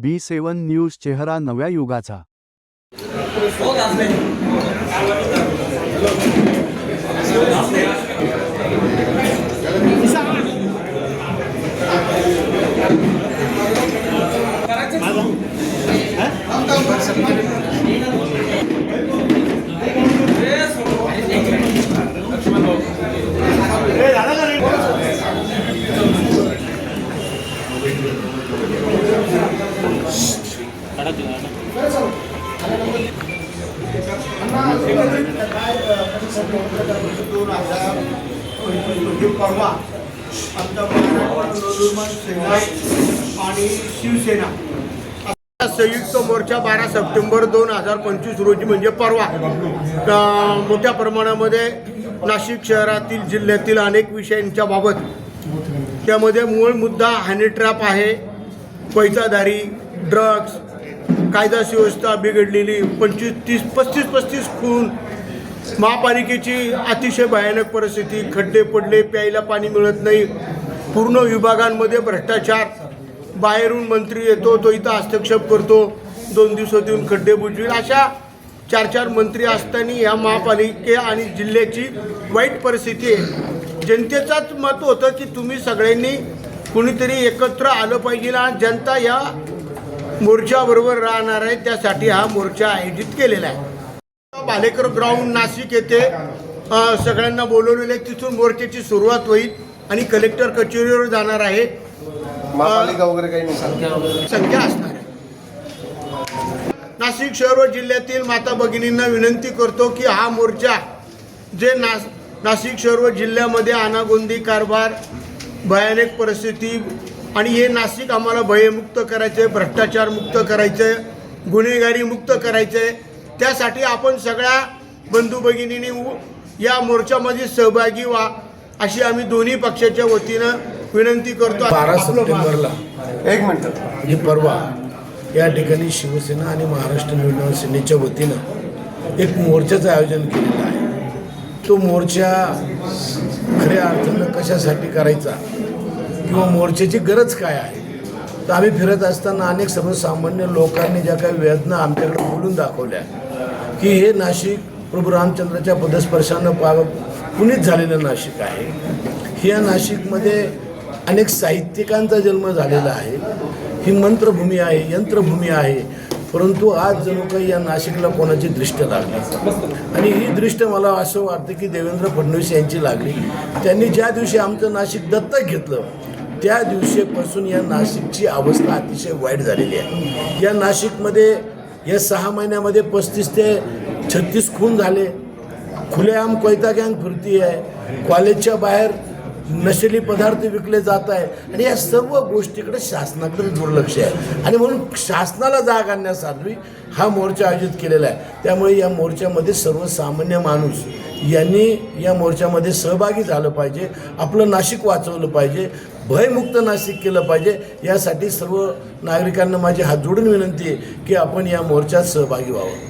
बी सेवन news चेहरा नव्या युगाचा. हो, दोन हजार परवा आमचा आणि शिवसेना संयुक्त मोर्चा बारा सप्टेंबर दोन हजार पंचवीस रोजी म्हणजे परवा. मोठ्या प्रमाणामध्ये नाशिक शहरातील जिल्ह्यातील अनेक विषयांच्या बाबत त्यामध्ये मूळ मुद्दा हॅनी ट्रॅप आहे पैसाधारी ड्रग्स कायदा सुव्यवस्था बिघडलेली पंचवीस तीस पस्तीस पस्तीस खून महापालिकेची अतिशय भयानक परिस्थिती खड्डे पडले प्यायला पाणी मिळत नाही पूर्ण विभागांमध्ये भ्रष्टाचार. बाहेरून मंत्री येतो तो इथं हस्तक्षेप करतो दोन दिवसात येऊन खड्डे बुजवील. अशा चार चार मंत्री असताना ह्या महापालिके आणि जिल्ह्याची वाईट परिस्थिती आहे. जनतेचाच मत होतं की तुम्ही सगळ्यांनी कुणीतरी एकत्र आलं पाहिजे आणि जनता या मोर्चाबरोबर राहणार आहे त्यासाठी हा मोर्चा आयोजित केलेला आहे. भालेकर ग्राउंड नाशिक येथे सगळ्यांना बोलवलेले आहे. तिथून मोर्चाची सुरुवात होईल आणि कलेक्टर कचेरीवर जाणार आहे. वगैरे काही संख्या असणार आहे. नाशिक शहर व जिल्ह्यातील माता भगिनींना विनंती करतो की हा मोर्चा जे नास नाशिक शहर व जिल्ह्यामध्ये अनागोंदी कारभार भयानक परिस्थिती आणि हे नाशिक आम्हाला भयमुक्त करायचं आहे भ्रष्टाचार मुक्त करायचं आहे गुन्हेगारी मुक्त करायचं. आहे त्यासाठी आपण सगळ्या बंधू भगिनींनी उ- या मोर्चामध्ये सहभागी व्हा अशी आम्ही दोन्ही पक्षाच्या वतीनं विनंती करतो. बारा सप्टेंबरला एक मिनिट. म्हणजे परवा या ठिकाणी शिवसेना आणि महाराष्ट्र निर्माण सेनेच्या वतीनं एक मोर्चाचं आयोजन केलेलं आहे. तो मोर्चा खऱ्या अर्थानं कशासाठी करायचा? किंवा मोर्चाची गरज काय आहे? तर आम्ही फिरत असताना अनेक सर्वसामान्य लोकांनी ज्या काही वेदना आमच्याकडे बोलून दाखवल्या की हे नाशिक प्रभू रामचंद्राच्या पदस्पर्शानं पा पुनीत झालेलं नाशिक आहे. ह्या नाशिकमध्ये अनेक साहित्यिकांचा जन्म झालेला आहे. ही मंत्रभूमी आहे यंत्रभूमी आहे. परंतु आज जणू काही या नाशिकला कोणाची दृष्ट लागली? आणि ही दृष्ट मला असं वाटतं की देवेंद्र फडणवीस यांची लागली. त्यांनी ज्या दिवशी आमचं नाशिक दत्तक घेतलं त्या दिवशीपासून या नाशिकची अवस्था अतिशय वाईट झालेली आहे. या नाशिकमध्ये या सहा महिन्यामध्ये पस्तीस ते छत्तीस खून झाले. खुलेआम कोयता गँग फिरती आहे कॉलेजच्या बाहेर नशेली पदार्थ विकले जात आहे. आणि या सर्व गोष्टीकडे शासनाकडे दुर्लक्ष आहे. आणि म्हणून शासनाला जाग आणण्यासाठी हा मोर्चा आयोजित केलेला आहे. त्यामुळे या मोर्चामध्ये सर्वसामान्य माणूस यांनी या मोर्चामध्ये सहभागी झालं पाहिजे. आपलं नाशिक वाचवलं पाहिजे. भयमुक्त नाशिक केलं पाहिजे. यासाठी सर्व नागरिकांना माझी हात जोडून विनंती आहे की आपण या मोर्चात सहभागी व्हावं.